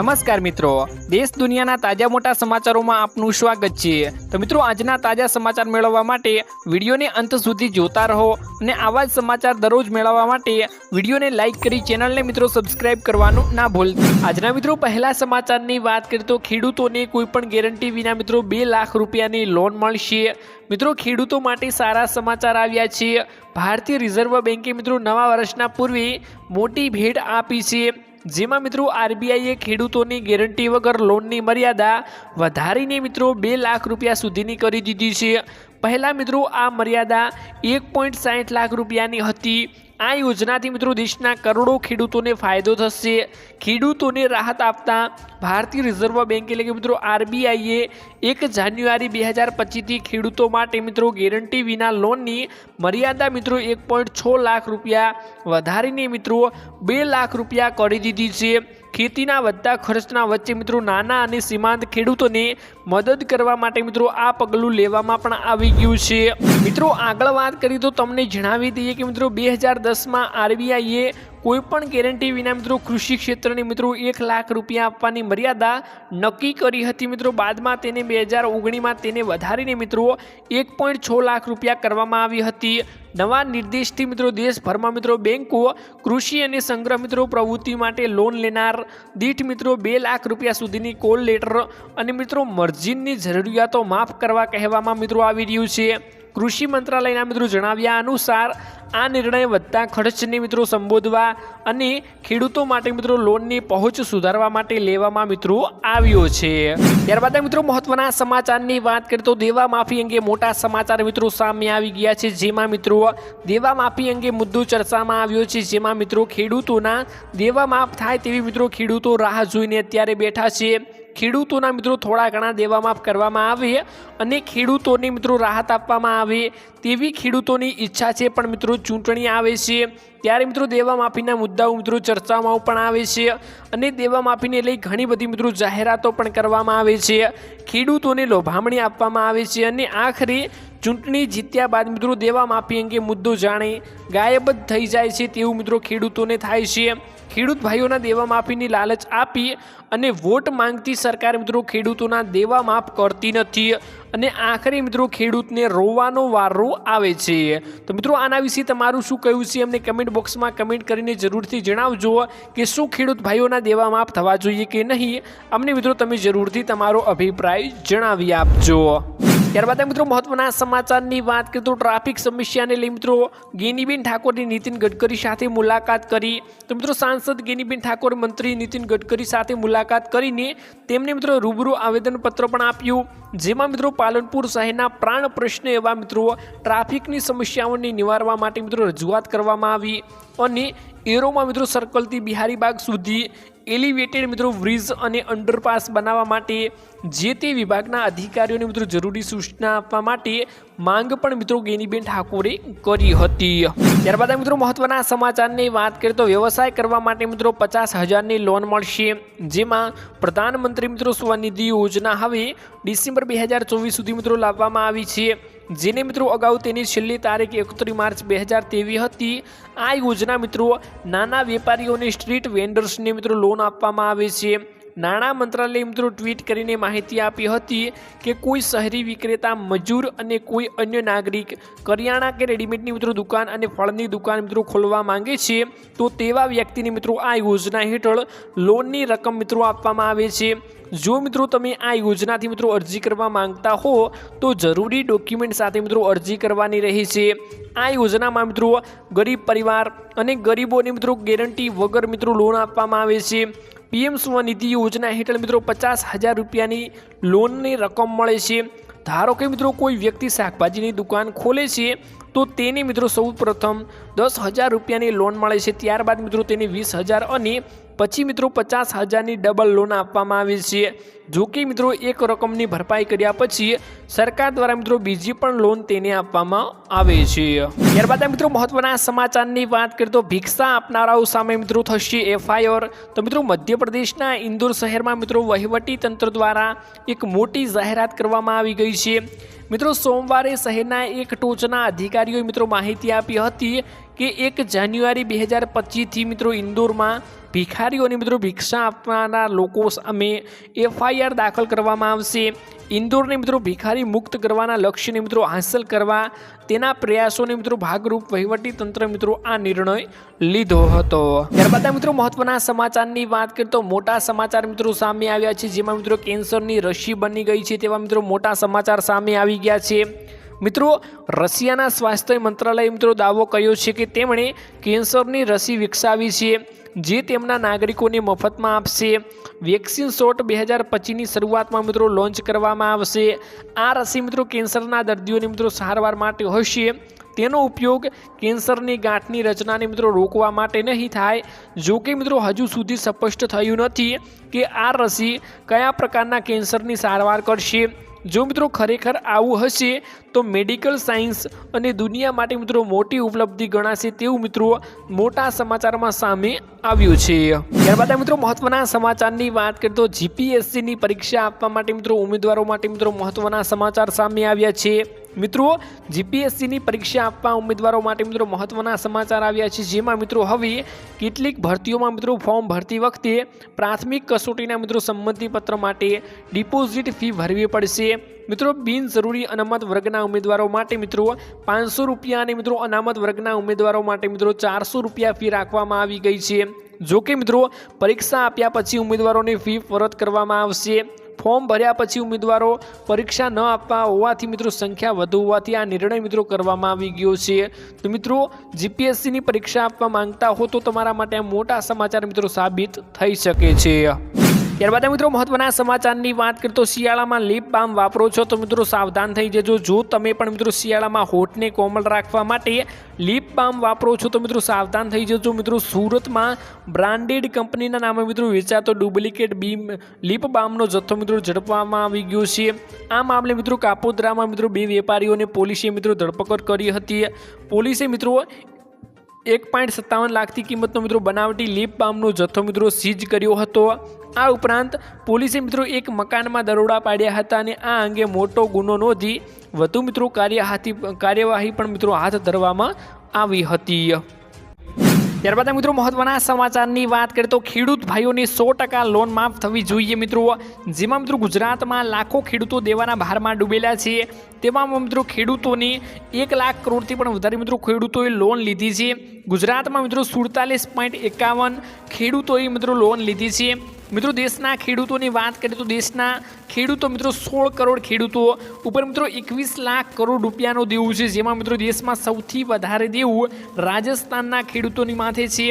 નમસ્કાર મિત્રો. દેશ દુનિયાના તાજા મોટા સમાચારોમાં આપનું સ્વાગત છે. તો મિત્રો, આજના તાજા સમાચાર મેળવવા માટે વિડીયોને અંત સુધી જોતા રહો અને આવા જ સમાચાર દરરોજ મેળવવા માટે વિડીયોને લાઇક કરી ચેનલને મિત્રો સબસ્ક્રાઇબ કરવાનું ના ભૂલતા. આજના મિત્રો, પહેલા સમાચારની વાત કરીએ તો ખેડૂતોને કોઈ પણ ગેરંટી વિના મિત્રો બે લાખ રૂપિયાની લોન મળશે. મિત્રો, ખેડૂતો માટે સારા સમાચાર આવ્યા છે. ભારતીય રિઝર્વ બેન્કે મિત્રો નવા વર્ષના પૂર્વે મોટી ભેટ આપી છે. જેમાં મિત્રો આરબીઆઈએ ખેડૂતોની ગેરંટી વગર લોનની મર્યાદા વધારીને મિત્રો બે લાખ રૂપિયા સુધીની કરી દીધી છે. પહેલાં મિત્રો આ મર્યાદા એક પોઈન્ટ સાઠ લાખ રૂપિયાની હતી. આ યોજનાથી મિત્રો દેશના કરોડો ખેડૂતોને ફાયદો થશે. ખેડૂતોને રાહત આપતા ભારતીય રિઝર્વ બેંક એટલે કે મિત્રો આરબીઆઈએ એક જાન્યુઆરી બે હજાર પચીસથી ખેડૂતો માટે મિત્રો ગેરંટી વિના લોનની મર્યાદા મિત્રો એક પોઈન્ટ છ લાખ રૂપિયા વધારીને મિત્રો બે લાખ રૂપિયા કરી દીધી છે. ખેતીના વધતા ખર્ચના વચ્ચે મિત્રો નાના અને સીમાંત ખેડૂતોને મદદ કરવા માટે મિત્રો આ પગલું લેવામાં પણ આવી ગયું છે. મિત્રો આગળ વાત કરી તો તમને જણાવી દઈએ કે મિત્રો બે હજાર દસમાં આરબીઆઈએ કોઈ પણ ગેરંટી વિના મિત્રો કૃષિ ક્ષેત્રની મિત્રો એક લાખ રૂપિયા આપવાની મર્યાદા નક્કી કરી હતી મિત્રો. બાદમાં તેને બે હજાર ઓગણીમાં તેને વધારીને મિત્રો એક પોઈન્ટ છ લાખ રૂપિયા કરવામાં આવી હતી. નવા નિર્દેશથી મિત્રો દેશભરમાં મિત્રો બેન્કો કૃષિ અને સંગ્રહ મિત્રો પ્રવૃત્તિ માટે લોન લેનાર દીઠ મિત્રો બે લાખ રૂપિયા સુધીની કોલ લેટર અને મિત્રો મર્જિનની જરૂરિયાતો માફ કરવા કહેવામાં મિત્રો આવી રહ્યું છે. કૃષિ મંત્રાલયના મિત્રો જણાવ્યા અનુસાર આ નિર્ણય વધતા ખર્ચને મિત્રો સંબોધવા અને ખેડૂતો માટે મિત્રો લોનની પહોંચ સુધારવા માટે લેવામાં મિત્રો આવ્યો છે. ત્યારબાદ મિત્રો મહત્વના સમાચારની વાત કરીએ તો દેવા માફી અંગે મોટા સમાચાર મિત્રો સામે આવી ગયા છે. જેમાં મિત્રો દેવા માફી અંગે મુદ્દો ચર્ચામાં આવ્યો છે. જેમાં મિત્રો ખેડૂતોના દેવા માફ થાય તેવી મિત્રો ખેડૂતો રાહ જોઈને અત્યારે બેઠા છે. ખેડૂતોના મિત્રો થોડા ઘણા દેવા માફ કરવામાં આવે અને ખેડૂતોને મિત્રો રાહત આપવામાં આવે તેવી ખેડૂતોની ઈચ્છા છે પણ મિત્રો ચૂંટણી આવે છે, ત્યારે મિત્રો દેવા માફીના મુદ્દાઓ મિત્રો ચર્ચામાં પણ આવે છે અને દેવા માફીને લઈ ઘણી બધી મિત્રો જાહેરાતો પણ કરવામાં આવે છે. ખેડૂતોને લોભામણી આપવામાં આવે છે અને આખરે ચૂંટણી જીત્યા બાદ મિત્રો દેવા માફી અંગે મુદ્દો જાણે ગાયબ જ થઈ જાય છે તેવું મિત્રો ખેડૂતોને થાય છે. ખેડૂત ભાઈઓના દેવા માફીની લાલચ આપી અને વોટ માંગતી સરકાર મિત્રો ખેડૂતોના દેવા માફ કરતી નથી અને આખરે મિત્રો ખેડૂતને રોવાનો વારો આવે છે. તો મિત્રો આના વિશે તમારું શું કહ્યું છે અમને કમેન્ટ બોક્સમાં કમેન્ટ કરીને જરૂરથી જણાવજો કે શું ખેડૂત ભાઈઓના દેવા માફ થવા જોઈએ કે નહીં. અમને મિત્રો તમે જરૂરથી તમારો અભિપ્રાય જણાવી આપજો. ત્યારબાદ મિત્રો મહત્વના સમાચારની વાત કરીએ તો ટ્રાફિક સમસ્યાને લઈ મિત્રો ગેનીબેન ઠાકોરની નીતિન ગડકરી સાથે મુલાકાત કરી. તો મિત્રો સાંસદ ગેનીબેન ઠાકોર મંત્રી નીતિન ગડકરી સાથે મુલાકાત કરીને તેમને મિત્રો રૂબરૂ આવેદનપત્ર પણ આપ્યું. જેમાં મિત્રો પાલનપુર શહેરના પ્રાણ પ્રશ્ન એવા મિત્રો ટ્રાફિકની સમસ્યાઓને નિવારવા માટે મિત્રો રજૂઆત કરવામાં આવી. અને એરોમાં મિત્રો સર્કલથી બિહારીબાગ સુધી એલિવેટેડ મિત્રો બ્રિજ અને અંડરપાસ બનાવવા માટે જે તે વિભાગના અધિકારીઓને મિત્રો જરૂરી સૂચના આપવા માટે માંગ પણ મિત્રો ગેનીબેન ઠાકોરે કરી હતી. ત્યારબાદ મિત્રો મહત્વના સમાચારની વાત કરીએ તો વ્યવસાય કરવા માટે મિત્રો પચાસ હજારની લોન મળશે, જેમાં પ્રધાનમંત્રી મિત્રો સ્વનિધિ યોજના હવે ડિસેમ્બર બે સુધી મિત્રો લાવવામાં આવી છે. જેને મિત્રો અગાઉ તેની છેલ્લી તારીખ એકત્રીસ માર્ચ બે હજાર તેવી હતી. આ યોજના મિત્રો નાના વેપારીઓને સ્ટ્રીટ વેન્ડર્સને મિત્રો લોન આપવામાં આવે છે. નાણાં મંત્રાલયે મિત્રો ટ્વીટ કરીને માહિતી આપી હતી કે કોઈ શહેરી વિક્રેતા, મજૂર અને કોઈ અન્ય નાગરિક કરિયાણા કે રેડીમેડની મિત્રો દુકાન અને ફળની દુકાન મિત્રો ખોલવા માંગે છે, તો તેવા વ્યક્તિને મિત્રો આ યોજના હેઠળ લોનની રકમ મિત્રો આપવામાં આવે છે. જો મિત્રો તમે આ યોજનાથી મિત્રો અરજી કરવા માંગતા હો, તો જરૂરી ડોક્યુમેન્ટ સાથે મિત્રો અરજી કરવાની રહે છે. આ યોજનામાં મિત્રો ગરીબ પરિવાર અને ગરીબોને મિત્રો ગેરંટી વગર મિત્રો લોન આપવામાં આવે છે. પીએમ સ્વનિધિ યોજના હેઠળ મિત્રો પચાસ હજાર રૂપિયાની લોનની રકમ મળે છે. ધારો કે મિત્રો કોઈ વ્યક્તિ શાકભાજીની દુકાન ખોલે છે, તો તેને મિત્રો સૌ પ્રથમ દસ હજાર રૂપિયાની લોન મળે છે. ત્યારબાદ મિત્રો તેને વીસ હજાર અને પછી મિત્રો પચાસ હજારની ડબલ લોન આપવામાં આવે છે. જો કે મિત્રો, એક રકમની ભરપાઈ કર્યા પછી સરકાર દ્વારા મિત્રો બીજી પણ લોન તેને આપવામાં આવે છે. ત્યારબાદ મિત્રો, મહત્વના સમાચારની વાત કરીએ તો ભિક્ષા આપનારાઓ સામે મિત્રો થશે એફઆઈઆર. તો મિત્રો, મધ્યપ્રદેશના ઇન્દોર શહેરમાં મિત્રો વહીવટી તંત્ર દ્વારા એક મોટી જાહેરાત કરવામાં આવી ગઈ છે. મિત્રો, સોમવારે શહેરના એક ટોચના અધિકારીઓએ મિત્રો માહિતી આપી હતી કે એક જાન્યુઆરી બે હજાર પચીસથી મિત્રો ઇન્દોરમાં ભિખારીઓને મિત્રો ભિક્ષા આપવાના લોકો સામે એફઆઈઆર દાખલ કરવામાં આવશે. ઇન્દોરને મિત્રો ભિખારી મુક્ત કરવાના લક્ષ્યને મિત્રો હાંસલ કરવા તેના પ્રયાસોને મિત્રો ભાગરૂપ તંત્ર મિત્રો આ નિર્ણય લીધો હતો. ત્યારબાદ મિત્રો મહત્વના સમાચારની વાત કરીએ તો મોટા સમાચાર મિત્રો સામે આવ્યા છે. જેમાં મિત્રો કેન્સરની રસી બની ગઈ છે તેવા મિત્રો મોટા સમાચાર સામે આવી ગયા છે. મિત્રો, રશિયાના સ્વાસ્થ્ય મંત્રાલયે મિત્રો દાવો કર્યો છે કે તેમણે કેન્સરની રસી વિકસાવી છે. જે તેમના નાગરિકોને મફતમાં આપશે. વેક્સિન શોટ બે હજાર પચીસની શરૂઆતમાં મિત્રો લોન્ચ કરવામાં આવશે. આ રસી મિત્રો કેન્સરના દર્દીઓને મિત્રો સારવાર માટે હશે. તેનો ઉપયોગ કેન્સરની ગાંઠની રચનાને મિત્રો રોકવા માટે નહીં થાય. જો કે મિત્રો હજુ સુધી સ્પષ્ટ થયું નથી કે આ રસી કયા પ્રકારના કેન્સરની સારવાર કરશે. જો મિત્રો ખરેખર આવું હશે, તો મેડિકલ સાયન્સ અને દુનિયા માટે મિત્રો મોટી ઉપલબ્ધિ ગણાશે તેવું મિત્રો મોટા સમાચારમાં સામે આવ્યું છે. ત્યારબાદ મિત્રો મહત્વના સમાચારની વાત કરીએ તો જીપીએસસીની પરીક્ષા આપવા માટે મિત્રો ઉમેદવારો માટે મિત્રો મહત્વના સમાચાર સામે આવ્યા છે. મિત્રો જીપીએસસીની પરીક્ષા આપવા ઉમેદવારો માટે મિત્રો મહત્વના સમાચાર આવ્યા છે. જેમાં મિત્રો હવે કેટલીક ભરતીઓમાં મિત્રો ફોર્મ ભરતી વખતે પ્રાથમિક કસોટીના મિત્રો સંમતિપત્ર માટે ડિપોઝિટ ફી ભરવી પડશે. મિત્રો, બિનજરૂરી અનામત વર્ગના ઉમેદવારો માટે મિત્રો પાંચસો રૂપિયા અને મિત્રો અનામત વર્ગના ઉમેદવારો માટે મિત્રો ચારસો રૂપિયા ફી રાખવામાં આવી ગઈ છે. જો કે મિત્રો, પરીક્ષા આપ્યા પછી ઉમેદવારોની ફી પરત કરવામાં આવશે. ફોર્મ ભર્યા પછી ઉમેદવારો પરીક્ષા ન આપવા હોવાથી મિત્રો સંખ્યા વધુ હોવાથી આ નિર્ણય મિત્રો કરવામાં આવી ગયો છે. તો મિત્રો, જીપીએસસીની પરીક્ષા આપવા માંગતા હો તો તમારા માટે મોટા સમાચાર મિત્રો સાબિત થઈ શકે છે. ત્યારબાદ મિત્રો મહત્વના સમાચારની વાત કરીએ તો શિયાળામાં લીપ બામ વાપરો છો તો મિત્રો સાવધાન થઈ જજો. જો તમે પણ મિત્રો શિયાળામાં હોઠને કોમળ રાખવા માટે લીપ બામ વાપરો છો તો મિત્રો સાવધાન થઈ જજો. મિત્રો સુરતમાં બ્રાન્ડેડ કંપનીના નામે મિત્રો વેચાતો ડુપ્લિકેટ બીમ લીપ બામનો જથ્થો મિત્રો ઝડપવામાં આવી ગયો છે. આ મામલે મિત્રો કાપોદ્રામાં મિત્રો બે વેપારીઓને પોલીસે મિત્રો ધરપકડ કરી હતી. પોલીસે મિત્રો એક પોઈન્ટ સત્તાવન લાખથી કિંમતનો મિત્રો બનાવટી લીપ બામનો જથ્થો મિત્રો સીઝ કર્યો હતો. આ ઉપરાંત પોલીસે મિત્રો એક મકાનમાં દરોડા પાડ્યા હતા અને આ અંગે મોટો ગુનો નોંધી વધુ મિત્રો કાર્યહાથી કાર્યવાહી પણ મિત્રો હાથ ધરવામાં આવી હતી. ત્યારબાદ મિત્રો મહત્વના સમાચારની વાત કરીએ તો ખેડૂત ભાઈઓની સો ટકા લોન માફ થવી જોઈએ મિત્રો. જેમાં મિત્રો ગુજરાતમાં લાખો ખેડૂતો દેવાના ભારમાં ડૂબેલા છે. તેમાં મિત્રો ખેડૂતોની એક લાખ કરોડથી પણ વધારે મિત્રો ખેડૂતોએ લોન લીધી છે. ગુજરાતમાં મિત્રો સુડતાલીસ પોઈન્ટ એકાવન ખેડૂતોએ મિત્રો લોન લીધી છે. મિત્રો, દેશના ખેડૂતોની વાત કરીએ તો દેશના ખેડૂતો મિત્રો, સોળ કરોડ ખેડૂતો ઉપર મિત્રો એકવીસ લાખ કરોડ રૂપિયાનું દેવું છે, જેમાં મિત્રો દેશમાં સૌથી વધારે દેવું રાજસ્થાનના ખેડૂતોની માથે છે.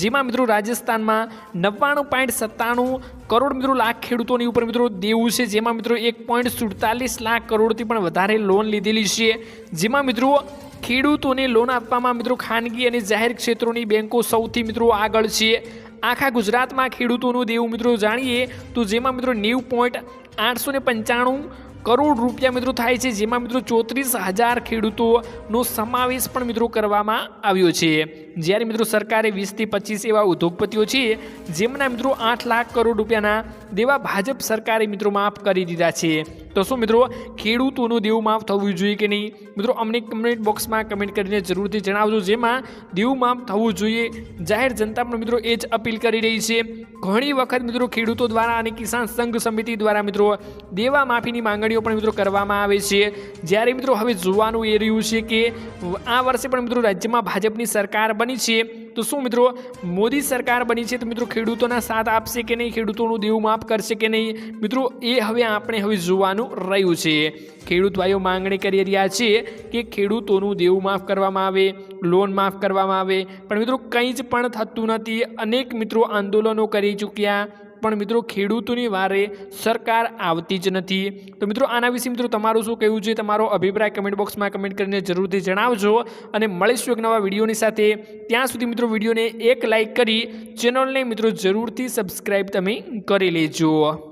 જેમાં મિત્રો રાજસ્થાનમાં નવ્વાણું પોઈન્ટ સત્તાણું કરોડ મિત્રો લાખ ખેડૂતોની ઉપર મિત્રો દેવું છે, જેમાં મિત્રો એક પોઈન્ટ સુડતાલીસ લાખ કરોડથી પણ વધારે લોન લીધેલી છે. જેમાં મિત્રો ખેડૂતોને લોન આપવામાં મિત્રો ખાનગી અને જાહેર ક્ષેત્રોની બેન્કો સૌથી મિત્રો આગળ છે. આખા ગુજરાતમાં ખેડૂતોનું દેવું મિત્રો જાણીએ તો જેમાં મિત્રો નેવું પોઈન્ટ આઠસો ને પંચાણું કરોડ રૂપિયા મિત્રો થાય છે, જેમાં મિત્રો ચોત્રીસ હજાર ખેડૂતોનો સમાવેશ પણ મિત્રો કરવામાં આવ્યો છે. જ્યારે મિત્રો સરકારે વીસથી પચીસ એવા ઉદ્યોગપતિઓ છે, જેમના મિત્રો આઠ લાખ કરોડ રૂપિયાના દેવા ભાજપ સરકારે મિત્રો માફ કરી દીધા છે. તો શું મિત્રો, ખેડૂતોનું દેવું માફ થવું જોઈએ કે નહીં? મિત્રો, અમને કમેન્ટ બોક્સમાં કમેન્ટ કરીને જરૂરથી જણાવજો, જેમાં દેવું માફ થવું જોઈએ. જાહેર જનતા પણ મિત્રો એ જ અપીલ કરી રહી છે. ઘણી વખત મિત્રો ખેડૂતો દ્વારા અને કિસાન સંઘ સમિતિ દ્વારા મિત્રો દેવા માફીની માંગણીઓ પણ મિત્રો કરવામાં આવે છે. જ્યારે મિત્રો હવે જોવાનું એ રહ્યું છે કે આ વર્ષે પણ મિત્રો રાજ્યમાં ભાજપની સરકાર બની છે. તો શું મિત્રો, મોદી સરકાર બની છે તો મિત્રો ખેડૂતોના સાથ આપશે કે નહીં? ખેડૂતોનું દેવું માફ કરશે કે નહીં? મિત્રો, એ હવે આપણે હવે જોવાનું રહ્યું છે. ખેડૂત ભાઈઓ, માંગણી કરી રહ્યા છે કે ખેડૂતોનું દેવું માફ કરવામાં આવે, લોન માફ કરવામાં આવે. પણ મિત્રો, કંઈ જ પણ થતું નથી. અનેક મિત્રો આંદોલનો કરી ચૂક્યા. પણ મિત્રો, ખેડૂતોની વારે સરકાર આવતી જ નથી. તો મિત્રો, આના વિશે મિત્રો તમારું શું કહેવું છે? તમારો અભિપ્રાય કમેન્ટ બોક્સમાં કમેન્ટ કરીને જરૂરથી જણાવજો અને મળીશું એક નવા વિડીયોની સાથે. ત્યાં સુધી મિત્રો, વિડીયોને એક લાઇક કરી ચેનલને મિત્રો, જરૂરથી સબસ્ક્રાઈબ તમે કરી લેજો.